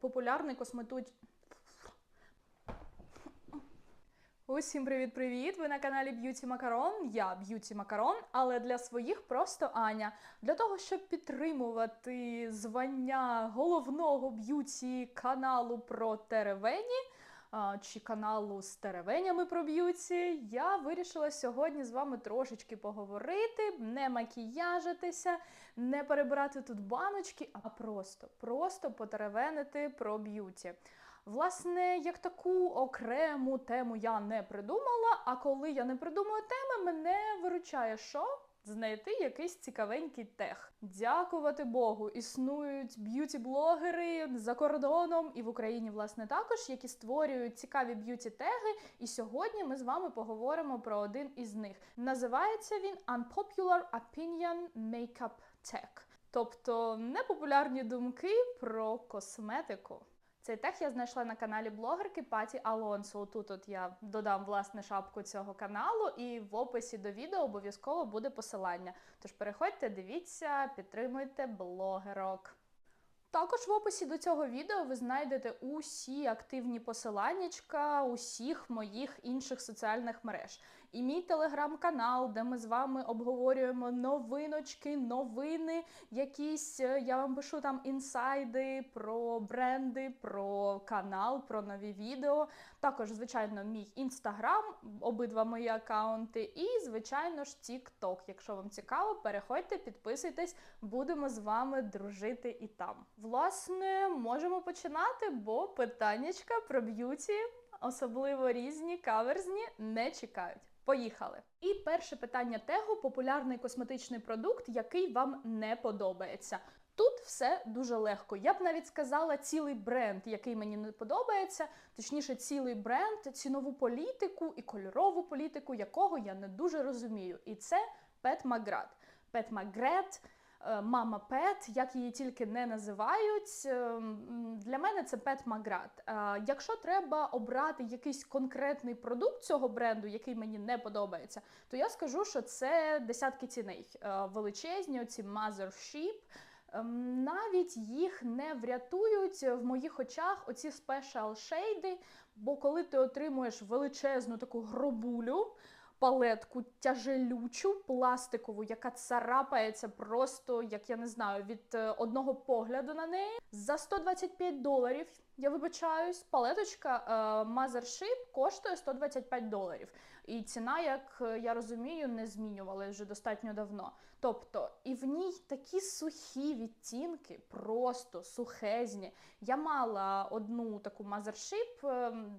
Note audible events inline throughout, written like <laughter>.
Популярний косметуч. Усім привіт-привіт! Ви на каналі Б'юті Макарон. Я Б'юті Макарон, але для своїх просто Аня. Для того, щоб підтримувати звання головного б'юті каналу про теревені чи каналу з теревенями про б'юті, я вирішила сьогодні з вами трошечки поговорити, не макіяжитися, не перебирати тут баночки, а просто, просто потеревенити про б'юті. Власне, як таку окрему тему я не придумала, а коли я не придумаю теми, мене виручає що? Знайти якийсь цікавенький тех. Дякувати Богу, існують б'юті-блогери за кордоном і в Україні, власне, також, які створюють цікаві б'юті-теги. І сьогодні ми з вами поговоримо про один із них. Називається він Unpopular Opinion Makeup Tech. Тобто непопулярні думки про косметику. Цей тех я знайшла на каналі блогерки Паті Алонсо. Тут от я додам власне шапку цього каналу, і в описі до відео обов'язково буде посилання. Тож переходьте, дивіться, підтримуйте блогерок. Також в описі до цього відео ви знайдете усі активні посиланнячка усіх моїх інших соціальних мереж. І мій телеграм-канал, де ми з вами обговорюємо новиночки, новини, якісь е, я вам пишу там інсайди про бренди, про канал, про нові відео. Також, звичайно, мій інстаграм, обидва мої акаунти, і, звичайно ж, TikTok. Якщо вам цікаво, переходьте, підписуйтесь, будемо з вами дружити і там. Власне, можемо починати, бо питаннячка про б'юті, особливо різні каверзні, не чекають. Поїхали. І перше питання тегу популярний косметичний продукт, який вам не подобається. Тут все дуже легко. Я б навіть сказала цілий бренд, який мені не подобається, точніше, цілий бренд, цінову політику і кольорову політику, якого я не дуже розумію. І це Пет Маград. Пет Магрет. Мама Пет, як її тільки не називають. Для мене це Пет Маград. Якщо треба обрати якийсь конкретний продукт цього бренду, який мені не подобається, то я скажу, що це десятки ціней. Величезні, оці Mothership. Навіть їх не врятують в моїх очах оці спешал шейди, бо коли ти отримуєш величезну таку гробулю, палетку тяжелючу, пластикову, яка царапається просто, як я не знаю, від е, одного погляду на неї. За 125 доларів, я вибачаюсь, палеточка Mothership коштує 125 доларів. І ціна, як е, я розумію, не змінювалася вже достатньо давно. Тобто, і в ній такі сухі відтінки, просто сухезні. Я мала одну таку Mothership, ем,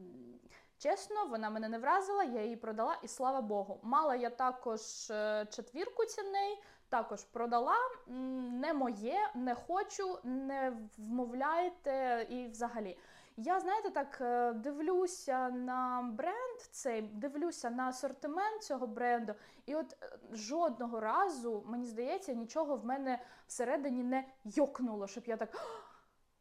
Чесно, вона мене не вразила, я її продала, і слава Богу. Мала я також е, четвірку ціней, також продала. Не моє, не хочу, не вмовляйте і взагалі. Я, знаєте, так е, дивлюся на бренд цей, дивлюся на асортимент цього бренду, і от е, жодного разу, мені здається, нічого в мене всередині не йокнуло, щоб я так.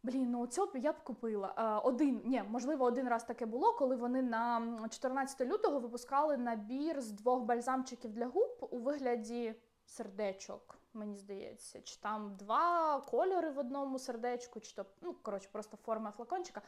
Блін, ну цього я б купила. Один, ні, можливо, один раз таке було, коли вони на 14 лютого випускали набір з двох бальзамчиків для губ у вигляді сердечок, мені здається. Чи там два кольори в одному сердечку, чи то, ну, коротше, просто форма флакончика.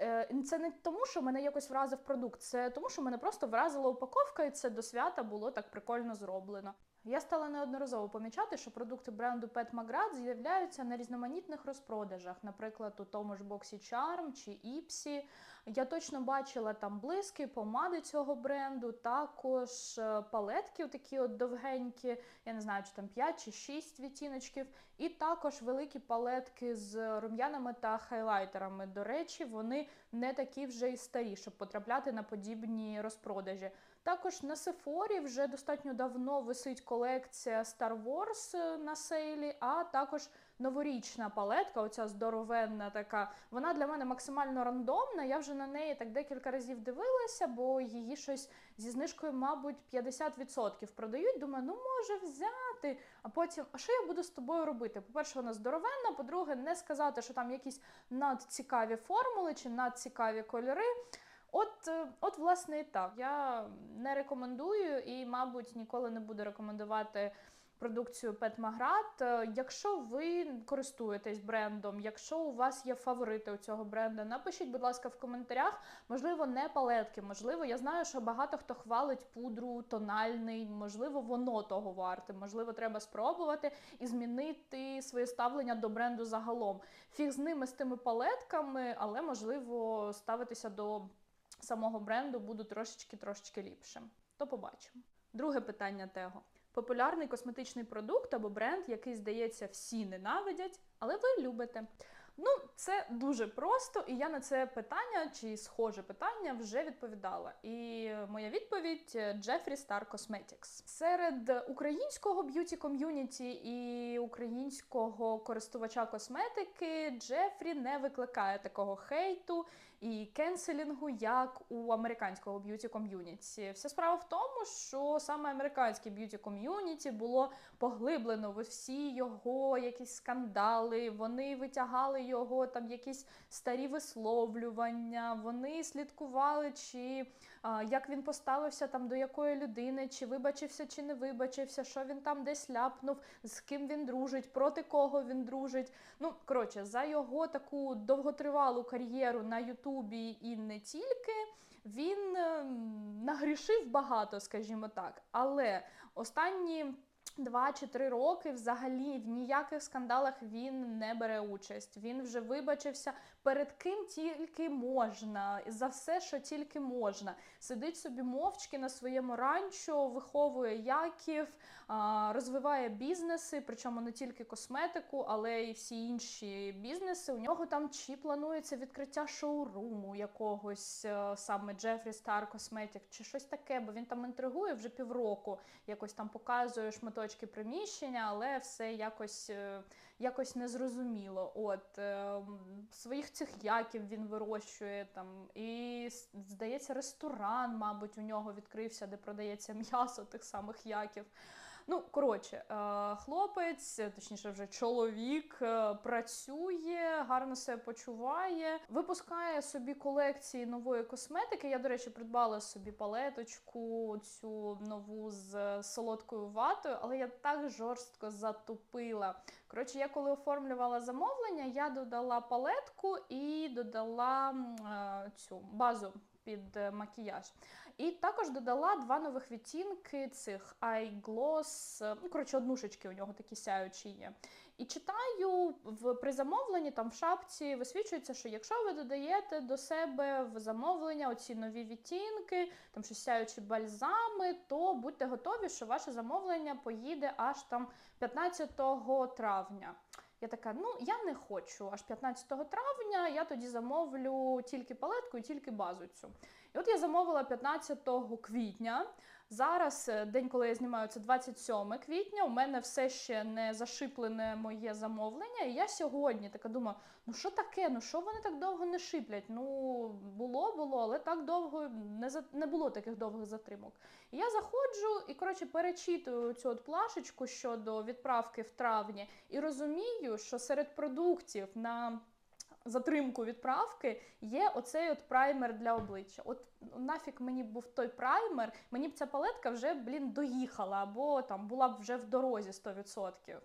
Е, це не тому, що мене якось вразив продукт, це тому, що мене просто вразила упаковка, і це до свята було так прикольно зроблено. Я стала неодноразово помічати, що продукти бренду Pet Magrat з'являються на різноманітних розпродажах, наприклад, у тому ж боксі Charm чи Іпсі. Я точно бачила там блиски, помади цього бренду, також е, палетки, такі от довгенькі, я не знаю, чи там 5 чи 6 відтіночків, і також великі палетки з рум'янами та хайлайтерами. До речі, вони не такі вже і старі, щоб потрапляти на подібні розпродажі. Також на Сефорі вже достатньо давно висить колекція Star Wars е, на сейлі, а також новорічна палетка, оця здоровенна така. Вона для мене максимально рандомна. Я вже на неї так декілька разів дивилася, бо її щось зі знижкою, мабуть, 50% продають. Думаю, ну може взяти. А потім, а що я буду з тобою робити? По-перше, вона здоровенна, по-друге, не сказати, що там якісь надцікаві формули чи надцікаві кольори. От, е, от, власне, і так. Я не рекомендую і, мабуть, ніколи не буду рекомендувати продукцію Петмаград. Якщо ви користуєтесь брендом, якщо у вас є фаворити у цього бренду, напишіть, будь ласка, в коментарях. Можливо, не палетки, можливо, я знаю, що багато хто хвалить пудру тональний, можливо, воно того варте, можливо, треба спробувати і змінити своє ставлення до бренду загалом. Фіг з ними з тими палетками, але можливо ставитися до самого бренду буду трошечки трошечки ліпше. То побачимо. Друге питання Того. Популярний косметичний продукт або бренд, який, здається, всі ненавидять, але ви любите. Ну, це дуже просто, і я на це питання чи схоже питання вже відповідала. І моя відповідь Jeffree Star Cosmetics. Серед українського б'юті ком'юніті і українського користувача косметики Джефрі не викликає такого хейту і кенселінгу, як у американського б'юті ком'юніті. Вся справа в тому, що саме американське б'юті ком'юніті було поглиблено всі його якісь скандали. Вони витягали його там якісь старі висловлювання. Вони слідкували, чи а, як він поставився там до якої людини, чи вибачився, чи не вибачився, що він там десь ляпнув, з ким він дружить, проти кого він дружить. Ну коротше, за його таку довготривалу кар'єру на Ютубі і не тільки. Він е, нагрішив багато, скажімо так, але останні Два чи три роки взагалі в ніяких скандалах він не бере участь. Він вже вибачився перед ким тільки можна, за все, що тільки можна. Сидить собі мовчки на своєму ранчо, виховує яків, розвиває бізнеси, причому не тільки косметику, але й всі інші бізнеси. У нього там чи планується відкриття шоуруму якогось е, саме Джефрі Стар Cosmetic, чи щось таке, бо він там інтригує вже півроку, якось там показує шматочки приміщення, але все якось е, якось незрозуміло. От е, своїх цих яків він вирощує там, і здається, ресторан, мабуть, у нього відкрився, де продається м'ясо тих самих яків. Ну, коротше, е, хлопець, точніше, вже чоловік, е, працює, гарно себе почуває, випускає собі колекції нової косметики. Я, до речі, придбала собі палеточку, цю нову з солодкою ватою, але я так жорстко затупила. Коротше, я коли оформлювала замовлення, я додала палетку і додала е, цю базу під макіяж. І також додала два нових відтінки цих Eye Gloss, ну, коротше, однушечки у нього такі сяючі є. І читаю в при замовленні, там в шапці висвічується, що якщо ви додаєте до себе в замовлення оці нові відтінки, там щось сяючі бальзами, то будьте готові, що ваше замовлення поїде аж там 15 травня. Я така, ну я не хочу аж 15 травня, я тоді замовлю тільки палетку і тільки базу цю. І от я замовила 15 квітня. Зараз е, день, коли я знімаю, це 27 квітня. У мене все ще не зашиплене моє замовлення. І я сьогодні така думаю, ну що таке? Ну що вони так довго не шиплять? Ну було, було, але так довго не за не було таких довгих затримок. І я заходжу і коротше перечитую цю от плашечку щодо відправки в травні і розумію, що серед продуктів на затримку відправки є оцей от праймер для обличчя. От нафік мені був той праймер, мені б ця палетка вже, блін, доїхала, або там була б вже в дорозі 100%.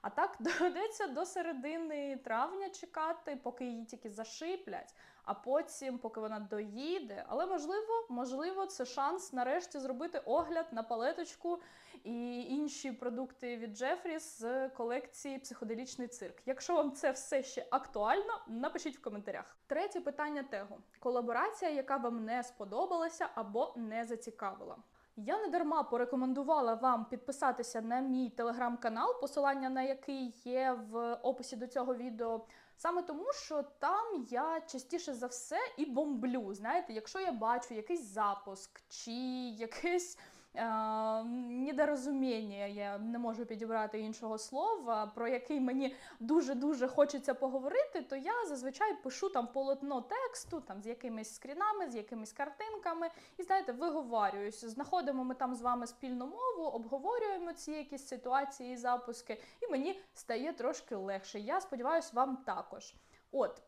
А так <laughs> доведеться до середини травня чекати, поки її тільки зашиплять, а потім, поки вона доїде. Але можливо, можливо, це шанс нарешті зробити огляд на палеточку і інші продукти від Джефрі з колекції Психоделічний цирк. Якщо вам це все ще актуально, напишіть в коментарях. Третє питання тегу: колаборація, яка вам не сподобалася або не зацікавила. Я не дарма порекомендувала вам підписатися на мій телеграм-канал, посилання на який є в описі до цього відео. Саме тому, що там я частіше за все і бомблю. Знаєте, якщо я бачу якийсь запуск чи якийсь Е, недорозуміння, я не можу підібрати іншого слова, про який мені дуже-дуже хочеться поговорити, то я зазвичай пишу там полотно тексту, там з якимись скрінами, з якимись картинками, і знаєте, виговорююсь. Знаходимо ми там з вами спільну мову, обговорюємо ці якісь ситуації і запуски, і мені стає трошки легше. Я сподіваюся, вам також. От,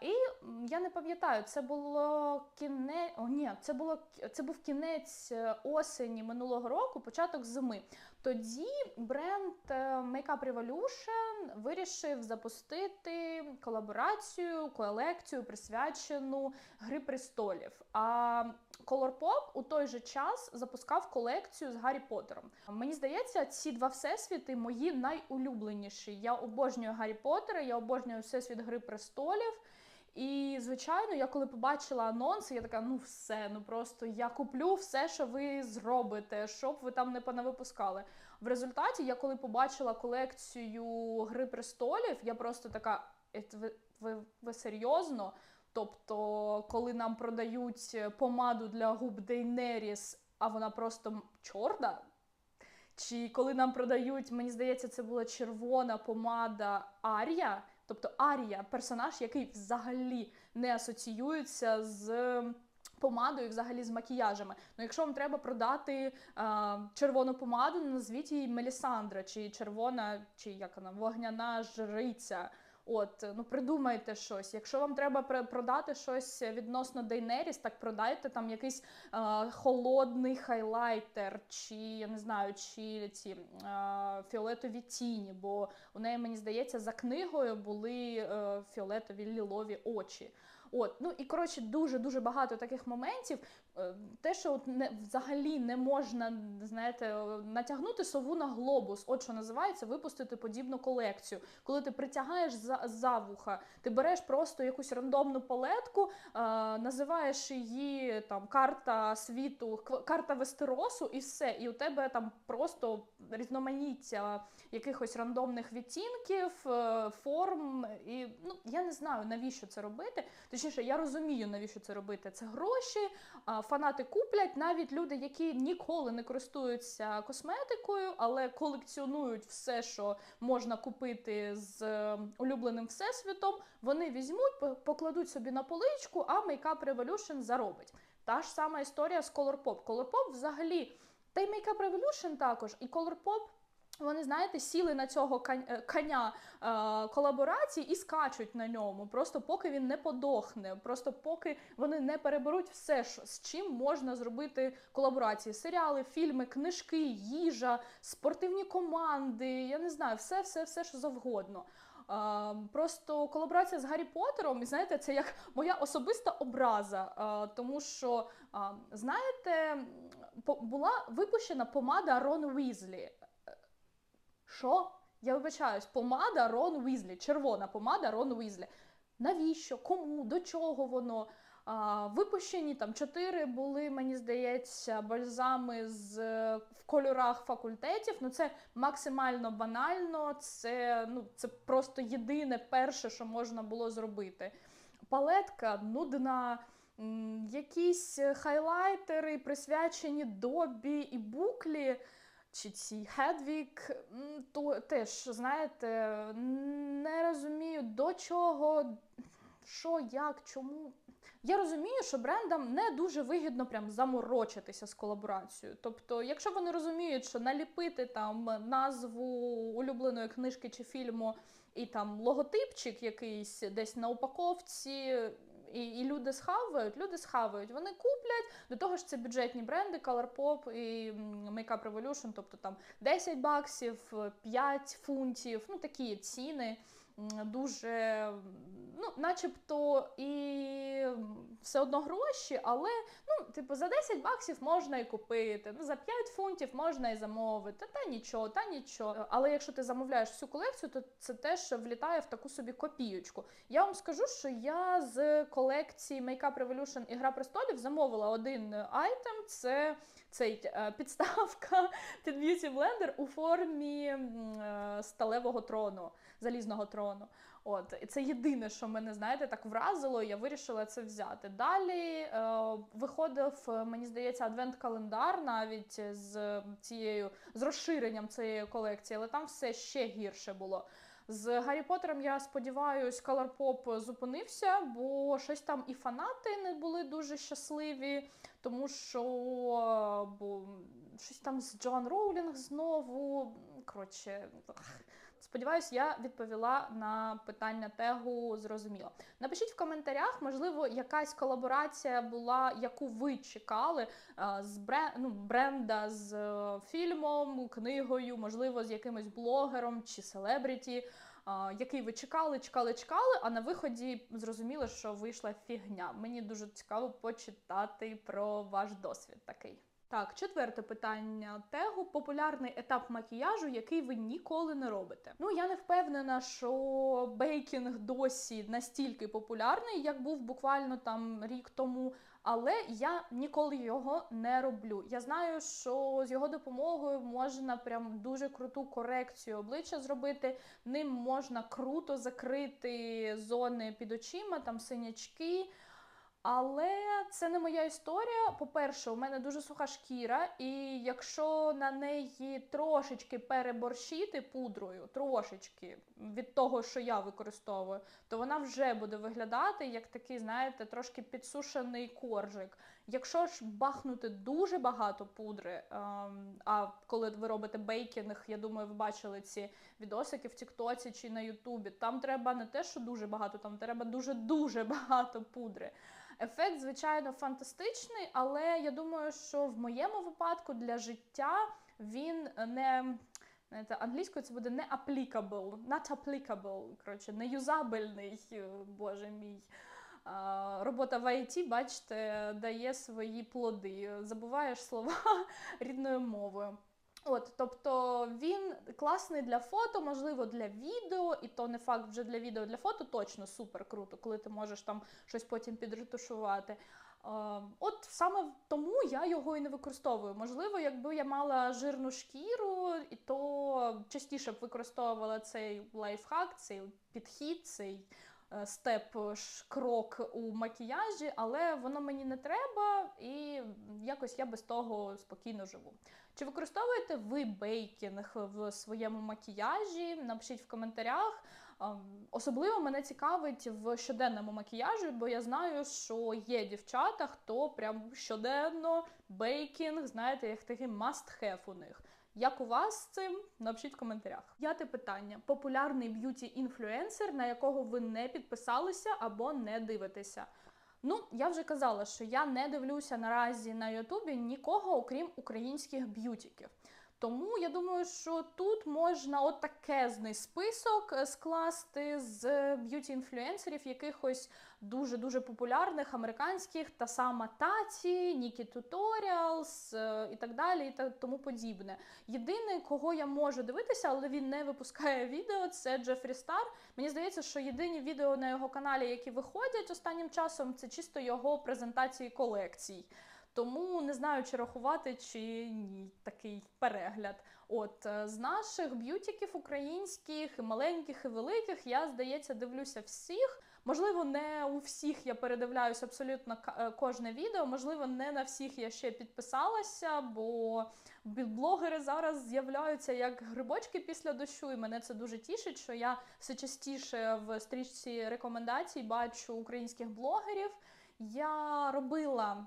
і я не пам'ятаю, це було кінець. О, ні, це було це був кінець е, осені минулого року, початок зими. Тоді бренд е, Makeup Revolution вирішив запустити колаборацію, колекцію, присвячену Гри престолів. А Colourpop у той же час запускав колекцію з Гаррі Поттером. Мені здається, ці два всесвіти мої найулюбленіші. Я обожнюю Гаррі Поттера, я обожнюю всесвіт Гри престолів. І, звичайно, я коли побачила анонси, я така, ну все, ну просто я куплю все, що ви зробите, щоб ви там не понавипускали. В результаті, я коли побачила колекцію Гри престолів, я просто така, ви, ви, ви серйозно? Тобто, коли нам продають помаду для губ Дейнеріс, а вона просто чорна. Чи коли нам продають, мені здається, це була червона помада Арія. Тобто Арія персонаж, який взагалі не асоціюється з помадою, взагалі з макіяжами. Ну, якщо вам треба продати а, червону помаду, назвіть її Мелісандра, чи червона, чи як вона, вогняна жриця. От, ну придумайте щось. Якщо вам треба продати щось відносно Дейнеріс, так продайте там якийсь е, холодний хайлайтер, чи я не знаю, чи ці е, фіолетові тіні, бо у неї, мені здається, за книгою були е, фіолетові лілові очі. От, ну і коротше, дуже дуже багато таких моментів. Е, Те, що от не взагалі не можна, знаєте, е, натягнути сову на глобус, от що називається, випустити подібну колекцію. Коли ти притягаєш за, за вуха, ти береш просто якусь рандомну палетку, е, називаєш її там карта світу, карта Вестеросу, і все. І у тебе там просто різноманіття якихось рандомних відтінків, е, форм. І ну я не знаю навіщо це робити. Точніше, я розумію, навіщо це робити. Це гроші. а, Фанати куплять навіть люди, які ніколи не користуються косметикою, але колекціонують все, що можна купити з е, улюбленим всесвітом. Вони візьмуть, по- покладуть собі на поличку, а Makeup Revolution заробить. Та ж сама історія з Colourpop. Colourpop взагалі, та й Makeup Revolution також, і Colourpop вони, знаєте, сіли на цього е, коня е, колаборацій і скачуть на ньому, просто поки він не подохне, просто поки вони не переберуть все, з чим можна зробити колаборації: серіали, фільми, книжки, їжа, спортивні команди. Я не знаю, все, все, все, що завгодно. А, просто колаборація з Гаррі Поттером, знаєте, це як моя особиста образа. Тому що, знаєте, була випущена помада Рон Уізлі. Що? Я вибачаюсь, помада Рон Уізлі, червона помада Рон Уізлі. Навіщо? Кому? До чого воно? А, випущені там чотири були, мені здається, бальзами з е, в кольорах факультетів. Ну це максимально банально. Це ну це просто єдине перше, що можна було зробити. Палетка нудна. Якісь хайлайтери присвячені добі і буклі чи ці Хедвік, то теж, знаєте, не розумію до чого, що, як, чому. Я розумію, що брендам не дуже вигідно прям заморочитися з колаборацією. Тобто, якщо вони розуміють, що наліпити там назву улюбленої книжки чи фільму і там логотипчик якийсь десь на упаковці. І, і люди схавають, люди схавають. Вони куплять. До того ж, це бюджетні бренди Colourpop і Makeup Revolution, тобто там 10 баксів, 5 фунтів, ну такі ціни. Дуже, ну, начебто, і все одно гроші, але ну, типу, за 10 баксів можна і купити, ну, за 5 фунтів можна і замовити, та нічого, та нічого. Але якщо ти замовляєш всю колекцію, то це теж влітає в таку собі копіючку. Я вам скажу, що я з колекції Makeup Revolution і Гра престолів замовила один айтем. Це цей е, підставка <laughs> під Beauty Blender у формі е, сталевого трону, залізного трону. От і це єдине, що мене знаєте, так вразило. і Я вирішила це взяти. Далі е, виходив, е, мені здається, адвент-календар навіть з цією з розширенням цієї колекції, але там все ще гірше було. З Гаррі Поттером, я сподіваюсь, Colourpop зупинився, бо щось там і фанати не були дуже щасливі, тому що бо щось там з Джоан Роулінг знову. Коротше, сподіваюсь, я відповіла на питання тегу зрозуміло. Напишіть в коментарях, можливо, якась колаборація була, яку ви чекали е, з бре... ну, бренда з е, фільмом, книгою, можливо, з якимось блогером чи селебріті який ви чекали, чекали, чекали, а на виході зрозуміли, що вийшла фігня. Мені дуже цікаво почитати про ваш досвід такий. Так, четверте питання тегу популярний етап макіяжу, який ви ніколи не робите. Ну я не впевнена, що бейкінг досі настільки популярний, як був буквально там рік тому. Але я ніколи його не роблю. Я знаю, що з його допомогою можна прям дуже круту корекцію обличчя зробити. Ним можна круто закрити зони під очима, там синячки. Але це не моя історія. По-перше, у мене дуже суха шкіра, і якщо на неї трошечки переборщити пудрою, трошечки від того, що я використовую, то вона вже буде виглядати як такий, знаєте, трошки підсушений коржик. Якщо ж бахнути дуже багато пудри, ем, а коли ви робите бейкінг, я думаю, ви бачили ці відосики в Тіктоці чи на Ютубі, там треба не те, що дуже багато, там треба дуже-дуже <laughs> багато пудри. Ефект, звичайно, фантастичний, але я думаю, що в моєму випадку для життя він не знаєте, англійською це буде не applicable, not applicable, коротше, не юзабельний, боже мій. Робота в IT, бачите, дає свої плоди. Забуваєш слова <laughs> рідною мовою. От, тобто він класний для фото, можливо, для відео, і то не факт вже для відео, для фото точно супер круто, коли ти можеш там щось потім підретушувати. От саме тому я його і не використовую. Можливо, якби я мала жирну шкіру, і то частіше б використовувала цей лайфхак, цей підхід, цей е, степ крок у макіяжі, але воно мені не треба, і якось я без того спокійно живу. Чи використовуєте ви бейкінг в своєму макіяжі? Напишіть в коментарях. Особливо мене цікавить в щоденному макіяжі, бо я знаю, що є дівчата, хто прям щоденно бейкінг, знаєте, як такий must-have у них. Як у вас з цим? Напишіть в коментарях. П'яте питання: популярний б'юті-інфлюенсер, на якого ви не підписалися або не дивитеся. Ну, я вже казала, що я не дивлюся наразі на Ютубі нікого, окрім українських б'ютіків. Тому я думаю, що тут можна отакезний список е, скласти з б'юті-інфлюенсерів, якихось дуже-дуже популярних американських, та сама Таті, Нікі Туторіалс і так далі, і тому подібне. Єдине, кого я можу дивитися, але він не випускає <laughs> відео, це Джефрі Стар. Мені здається, що єдині відео на його каналі, які виходять останнім часом, це чисто його презентації колекцій. Тому не знаю, чи рахувати, чи ні такий перегляд. От е, з наших б'ютіків українських, і маленьких і великих, я здається, дивлюся всіх. Можливо, не у всіх я передивляюсь абсолютно е, кожне відео. Можливо, не на всіх я ще підписалася, бо блогери зараз з'являються як грибочки після дощу, і мене це дуже тішить, що я все частіше в стрічці рекомендацій бачу українських блогерів. Я робила,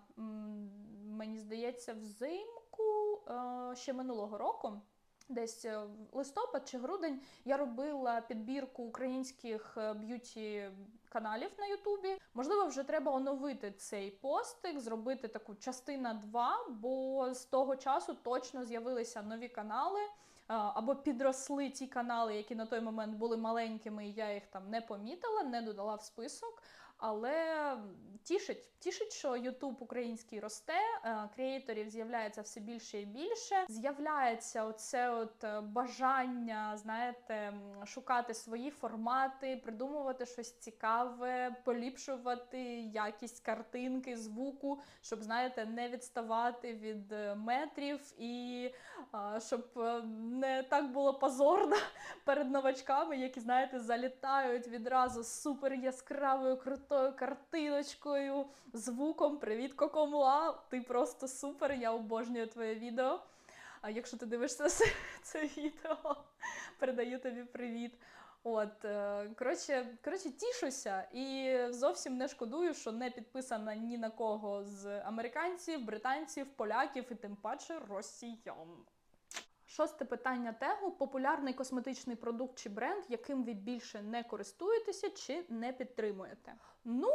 мені здається, взимку е, ще минулого року. Десь е, листопад чи грудень я робила підбірку українських е, б'юті каналів на Ютубі. Можливо, вже треба оновити цей постик, зробити таку частина 2, бо з того часу точно з'явилися нові канали. Або підросли ті канали, які на той момент були маленькими, і я їх там не помітила, не додала в список. Але тішить, тішить, що Ютуб український росте, е, креаторів з'являється все більше і більше. З'являється оце от е, бажання, знаєте, шукати свої формати, придумувати щось цікаве, поліпшувати якість картинки, звуку, щоб знаєте, не відставати від е, метрів і щоб не так було позорно <laughs> перед новачками, які знаєте, залітають відразу супер яскравою крутою тою картиночкою, звуком. Привіт, Кокомуа! Ти просто супер! Я обожнюю твоє відео. А якщо ти дивишся <laughs> це, це відео, передаю тобі привіт. От, е, коротше, коротше, тішуся і зовсім не шкодую, що не підписана ні на кого з американців, британців, поляків і тим паче росіян. Шосте питання тегу: популярний косметичний продукт чи бренд, яким ви більше не користуєтеся чи не підтримуєте. Ну,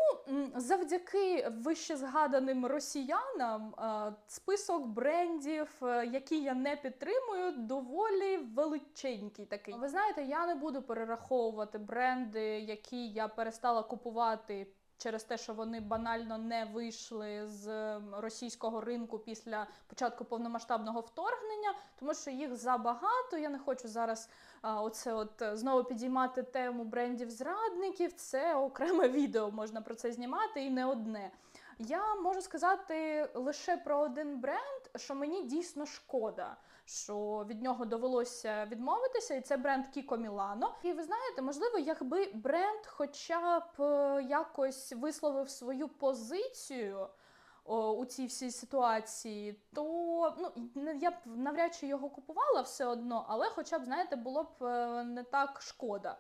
завдяки вищезгаданим росіянам, е, список брендів, е, які я не підтримую, доволі величенький такий. Ви знаєте, я не буду перераховувати бренди, які я перестала купувати. Через те, що вони банально не вийшли з ем, російського ринку після початку повномасштабного вторгнення, тому що їх забагато. Я не хочу зараз а, оце от е, знову підіймати тему брендів зрадників. Це окреме <laughs> відео можна про це знімати і не одне. Я можу сказати лише про один бренд, що мені дійсно шкода, що від нього довелося відмовитися, і це бренд Кіко Мілано. І ви знаєте, можливо, якби бренд хоча б е, якось висловив свою позицію. У цій всій ситуації, то ну я б навряд чи його купувала все одно, але хоча б знаєте, було б е, не так шкода.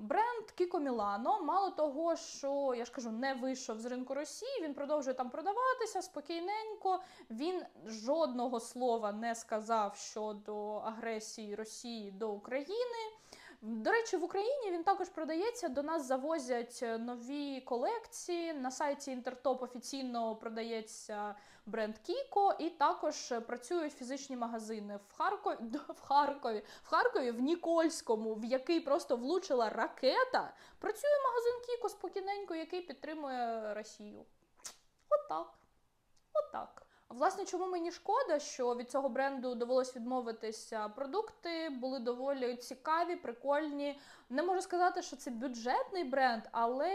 Бренд Кіко Мілано, мало того, що я ж кажу, не вийшов з ринку Росії, він продовжує там продаватися спокійненько. Він жодного слова не сказав щодо агресії Росії до України. До речі, в Україні він також продається. До нас завозять е, нові колекції. На сайті Інтертоп офіційно продається бренд Кіко, і також е, працюють фізичні магазини в Харкові, <laughs> в Харкові, в Харкові, в Нікольському, в який просто влучила ракета. Працює магазин Кіко спокійненько, який підтримує Росію. Отак. Отак. Власне, чому мені шкода, що від цього бренду довелось відмовитися. Продукти були доволі цікаві, прикольні. Не можу сказати, що це бюджетний бренд, але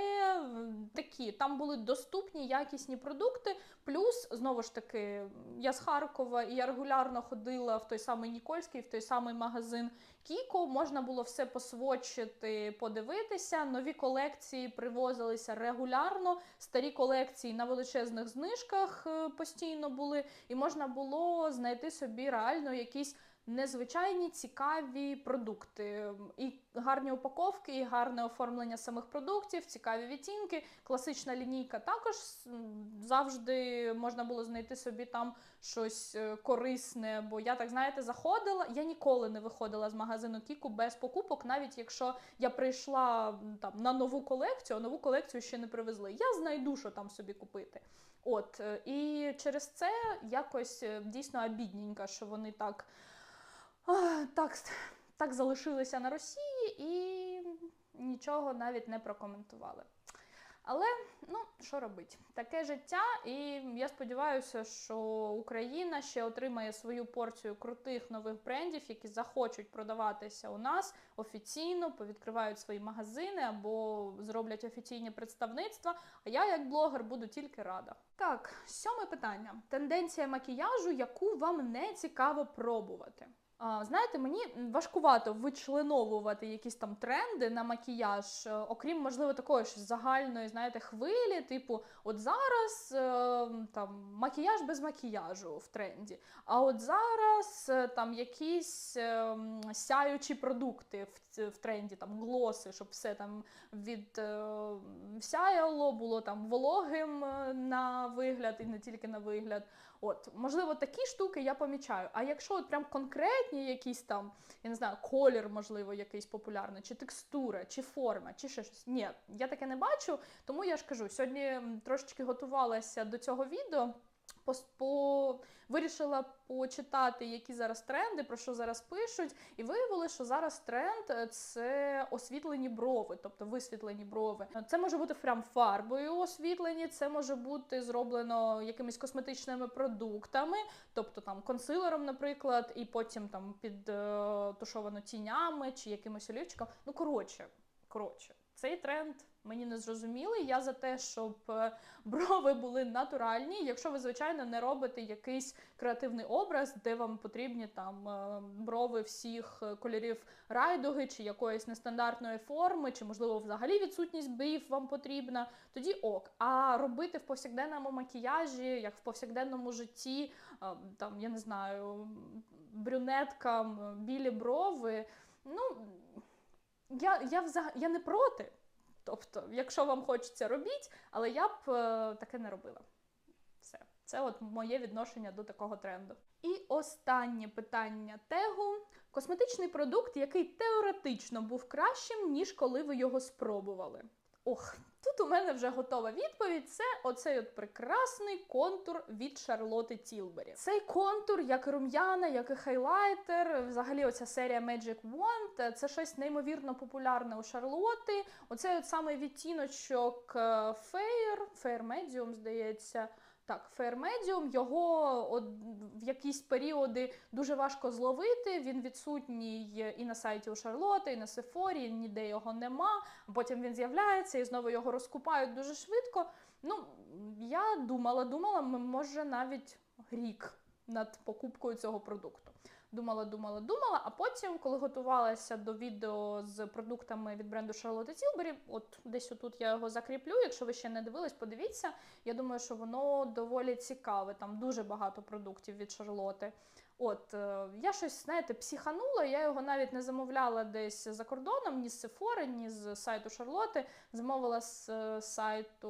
такі там були доступні якісні продукти. Плюс, знову ж таки, я з Харкова і я регулярно ходила в той самий Нікольський, в той самий магазин Кіко. Можна було все посвочити, подивитися. Нові колекції привозилися регулярно. Старі колекції на величезних знижках е, постійно були, і можна було знайти собі реально якісь незвичайні цікаві продукти. І гарні упаковки, і гарне оформлення самих продуктів, цікаві відтінки. Класична лінійка також завжди можна було знайти собі там щось е, корисне. Бо я так знаєте, заходила. Я ніколи не виходила з магазину Кіку без покупок, навіть якщо я прийшла там на нову колекцію, а нову колекцію ще не привезли. Я знайду, що там собі купити. От е, і через це якось е, дійсно обідненько, що вони так, так, так залишилися на Росії і нічого навіть не прокоментували. Але ну що робить? Таке життя, і я сподіваюся, що Україна ще отримає свою порцію крутих нових брендів, які захочуть продаватися у нас офіційно, повідкривають свої магазини або зроблять офіційні представництва. А я, як блогер, буду тільки рада. Так, сьоме питання: тенденція макіяжу, яку вам не цікаво пробувати. Знаєте, мені важкувато вичленовувати якісь там тренди на макіяж, е, окрім можливо такої ж загальної, знаєте, хвилі, типу, от зараз е, там макіяж без макіяжу в тренді. А от зараз е, там якісь е, сяючі продукти в, в тренді, там глоси, щоб все там від сяяло, було там вологим на вигляд і не тільки на вигляд. От, можливо, такі штуки я помічаю. А якщо от прям конкретні якісь там, я не знаю, колір, можливо, якийсь популярний, чи текстура, чи форма, чи ще щось. Ні, я таке не бачу. Тому я ж кажу, сьогодні трошечки готувалася до цього відео. Пос- По... Вирішила почитати, які зараз тренди, про що зараз пишуть, і виявилося, що зараз тренд е, це освітлені брови, тобто висвітлені брови. Це може бути прям фарбою освітлені, це може бути зроблено якимись косметичними продуктами, тобто там консилером, наприклад, і потім там підтушовано тінями чи якимось олівчиком. Ну коротше, коротше, цей тренд мені не зрозумілий. Я за те, щоб е, <laughs> брови були натуральні. Якщо ви, звичайно, не робите якийсь креативний образ, де вам потрібні там е, брови всіх е, кольорів райдуги чи якоїсь нестандартної форми, чи можливо взагалі відсутність брів вам потрібна, тоді ок. А робити в повсякденному макіяжі, як в повсякденному житті, там я не знаю, брюнеткам білі брови. Ну я, я, взаг... я не проти. Тобто, якщо вам хочеться, робіть, але я б е, таке не робила. Все. Це от моє відношення до такого тренду. І останнє питання тегу: косметичний продукт, який теоретично був кращим, ніж коли ви його спробували. Ох, тут у мене вже готова відповідь. Це оцей от прекрасний контур від Шарлоти Тілбері. Цей контур, як і рум'яна, як і хайлайтер, взагалі оця серія Magic Wand, це щось неймовірно популярне у Шарлоти. Оцей от самий відтіночок е, Fair, Fair Medium, здається. Так, Medium, його од в якісь періоди дуже важко зловити. Він відсутній і на сайті у Шарлоти, і на Сефорі, ніде його нема. Потім він з'являється і знову його розкупають дуже швидко. Ну, я думала, думала, може навіть рік над покупкою цього продукту. Думала, думала, думала, а потім, коли готувалася до відео з продуктами від бренду Charlotte Tilbury, от десь отут я його закріплю. Якщо ви ще не дивились, подивіться. Я думаю, що воно доволі цікаве. Там дуже багато продуктів від Шарлоти. От е, я щось, знаєте, психанула. Я його навіть не замовляла десь за кордоном, ні з Sephora, ні з сайту Шарлоти. Замовила з е, сайту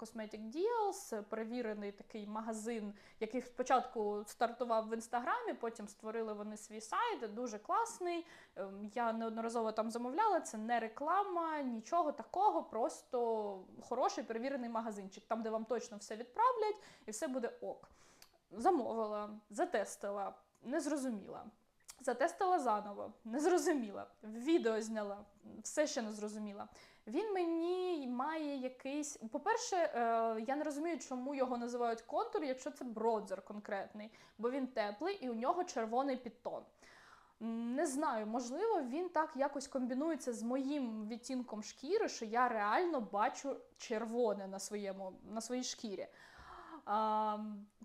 Cosmetic Deals, перевірений такий магазин, який спочатку стартував в інстаграмі, потім створили вони свій сайт. Дуже класний. Ем, Я неодноразово там замовляла. Це не реклама, нічого такого, просто хороший перевірений магазинчик, там, де вам точно все відправлять, і все буде ок. Замовила, затестила, не зрозуміла. Затестила заново, не зрозуміла. Відео зняла, все ще не зрозуміла. Він мені має якийсь. По-перше, е, я не розумію, чому його називають контур, якщо це бронзер конкретний, бо він теплий і у нього червоний підтон. Не знаю, можливо, він так якось комбінується з моїм відтінком шкіри, що я реально бачу червоне на, своєму, на своїй шкірі. А,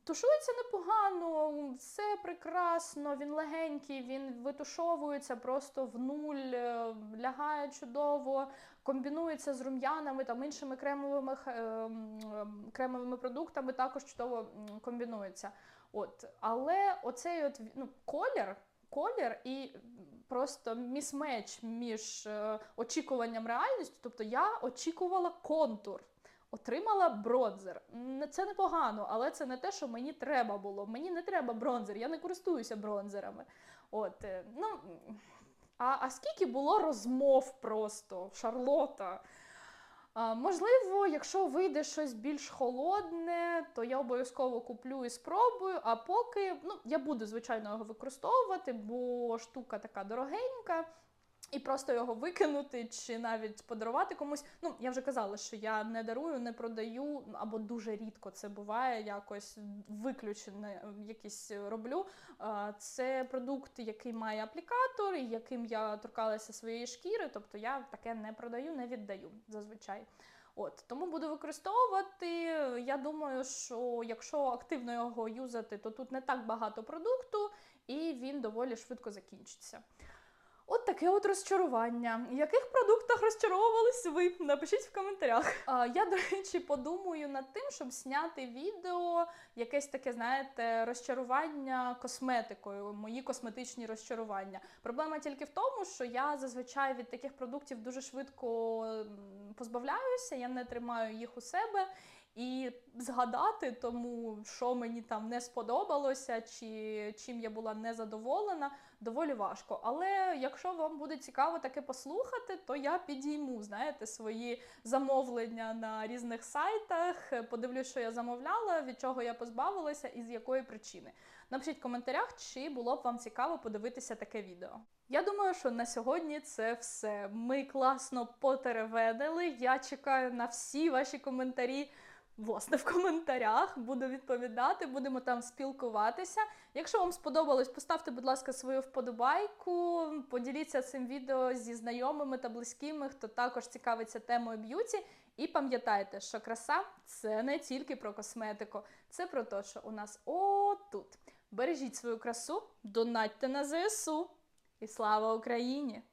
тушується непогано, все прекрасно, він легенький, він витушовується просто в нуль, е, лягає чудово, комбінується з рум'янами там іншими кремовими, е, ем, кремовими продуктами, також чудово комбінується. От. Але оцей от, ну, колір, колір і просто місмеч між е, очікуванням реальністю. Тобто я очікувала контур. Отримала бронзер. Це непогано, але це не те, що мені треба було. Мені не треба бронзер, я не користуюся бронзерами. От, е, ну, а, а скільки було розмов просто, Шарлота? А, можливо, якщо вийде щось більш холодне, то я обов'язково куплю і спробую. А поки ну, я буду, звичайно, його використовувати, бо штука така дорогенька. І просто його викинути чи навіть подарувати комусь. Ну, я вже казала, що я не дарую, не продаю, або дуже рідко це буває, якось виключене е, якісь роблю. Це продукт, який має аплікатор, яким я торкалася своєї шкіри, тобто я таке не продаю, не віддаю зазвичай. От тому буду використовувати. Я думаю, що якщо активно його юзати, то тут не так багато продукту, і він доволі швидко закінчиться. От таке от розчарування. В яких продуктах розчаровувались ви? Напишіть в коментарях. А, я, до речі, подумаю над тим, щоб зняти відео, якесь таке, знаєте, розчарування косметикою, мої косметичні розчарування. Проблема тільки в тому, що я зазвичай від таких продуктів дуже швидко позбавляюся, я не тримаю їх у себе. І згадати тому, що мені там не сподобалося, чи чим я була незадоволена, доволі важко. Але якщо вам буде цікаво таке послухати, то я підійму, знаєте, свої замовлення на різних сайтах, подивлюсь, що я замовляла, від чого я позбавилася і з якої причини. Напишіть в коментарях, чи було б вам цікаво подивитися таке відео. Я думаю, що на сьогодні це все. Ми класно потереведили. Я чекаю на всі ваші коментарі. Власне, в коментарях буду відповідати, будемо там спілкуватися. Якщо вам сподобалось, поставте, будь ласка, свою вподобайку, поділіться цим відео зі знайомими та близькими, хто також цікавиться темою б'юті. І пам'ятайте, що краса це не тільки про косметику, це про те, що у нас отут. Бережіть свою красу, донатьте на ЗСУ. І слава Україні!